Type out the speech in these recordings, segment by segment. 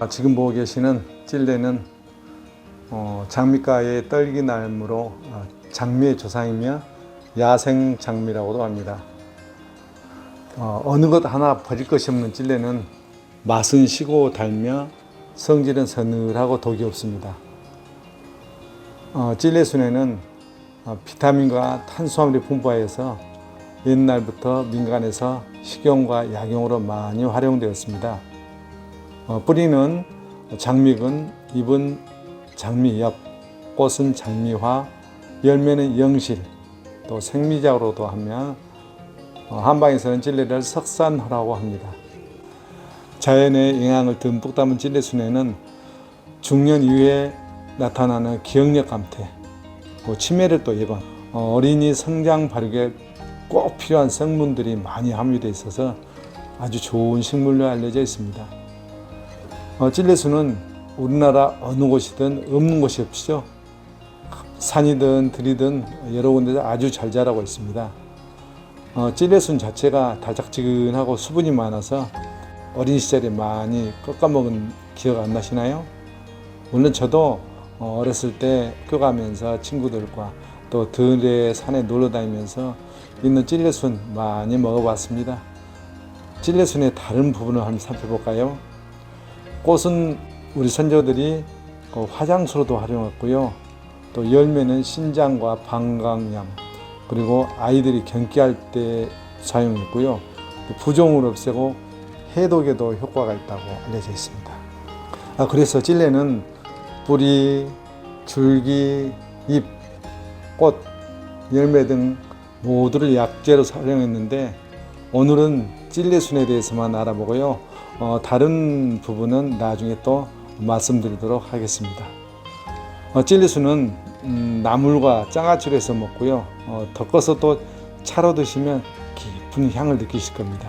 아, 지금 보고 계시는 찔레는 어, 장미가의 떨기 나무로 어, 장미의 조상이며 야생 장미라고도 합니다. 어, 어느 것 하나 버릴 것이 없는 찔레는 맛은 시고 달며 성질은 서늘하고 독이 없습니다. 어, 찔레순에는 어, 비타민과 탄수화물이 풍부하여서 옛날부터 민간에서 식용과 약용으로 많이 활용되었습니다. 어, 뿌리는 장미근, 잎은 장미엽, 꽃은 장미화, 열매는 영실, 또 생미작으로도 하며 어, 한방에서는 찔레를 석산호라고 합니다. 자연의 영양을 듬뿍 담은 찔레순에는 중년 이후에 나타나는 기억력 감퇴, 그 치매를 또 예방, 어, 어린이 성장 발육에 꼭 필요한 성분들이 많이 함유되어 있어서 아주 좋은 식물로 알려져 있습니다. 어, 찔레수는 우리나라 어느 곳이든 없는 곳이 없죠. 산이든 들이든 여러 군데서 아주 잘 자라고 있습니다. 어, 찔레순 자체가 달짝지근하고 수분이 많아서 어린 시절에 많이 꺾어 먹은 기억 안 나시나요? 물론 저도 어, 어렸을 때 학교 가면서 친구들과 또 들에 산에 놀러 다니면서 있는 찔레순 많이 먹어봤습니다. 찔레순의 다른 부분을 한번 살펴볼까요? 꽃은 우리 선조들이 그 화장수로도 활용했고요. 또 열매는 신장과 방광염 그리고 아이들이 경기할 때 사용했고요. 또 부종을 없애고 해독에도 효과가 있다고 알려져 있습니다. 아, 그래서 찔레는 뿌리, 줄기, 잎, 꽃, 열매 등 모두를 약재로 사용했는데 오늘은 찔레순에 대해서만 알아보고요. 어, 다른 부분은 나중에 또 말씀드리도록 하겠습니다. 어, 찔레순은 음, 나물과 장아찌로 해서 먹고요. 어, 덮어서 또 차로 드시면 깊은 향을 느끼실 겁니다.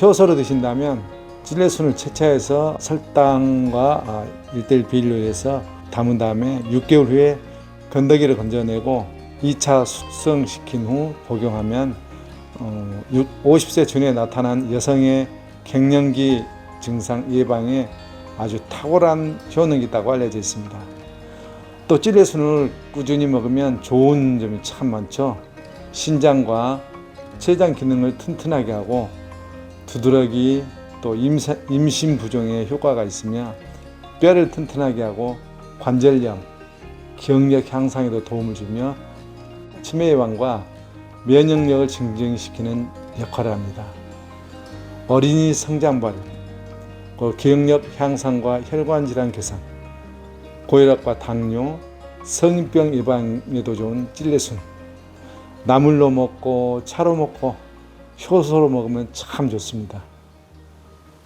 효소로 드신다면 찔레순을 채취해서 설탕과 아, 1대1 비율로 해서 담은 다음에 6개월 후에 건더기를 건져내고 2차 숙성시킨 후 복용하면 어, 50세 전에 나타난 여성의 갱년기 증상 예방에 아주 탁월한 효능이 있다고 알려져 있습니다. 또 찔레순을 꾸준히 먹으면 좋은 점이 참 많죠. 신장과 췌장 기능을 튼튼하게 하고 두드러기 또 임사, 임신 부종에 효과가 있으며 뼈를 튼튼하게 하고 관절염, 기억력 향상에도 도움을 주며 치매 예방과 면역력을 증진시키는 역할을 합니다. 어린이 성장 발육, 그 기억력 향상과 혈관 질환 개선, 고혈압과 당뇨, 성인병 예방에도 좋은 찔레순. 나물로 먹고 차로 먹고 효소로 먹으면 참 좋습니다.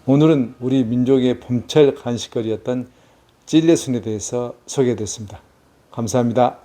오늘은 우리 민족의 봄철 간식거리였던 찔레순에 대해서 소개했습니다. 감사합니다.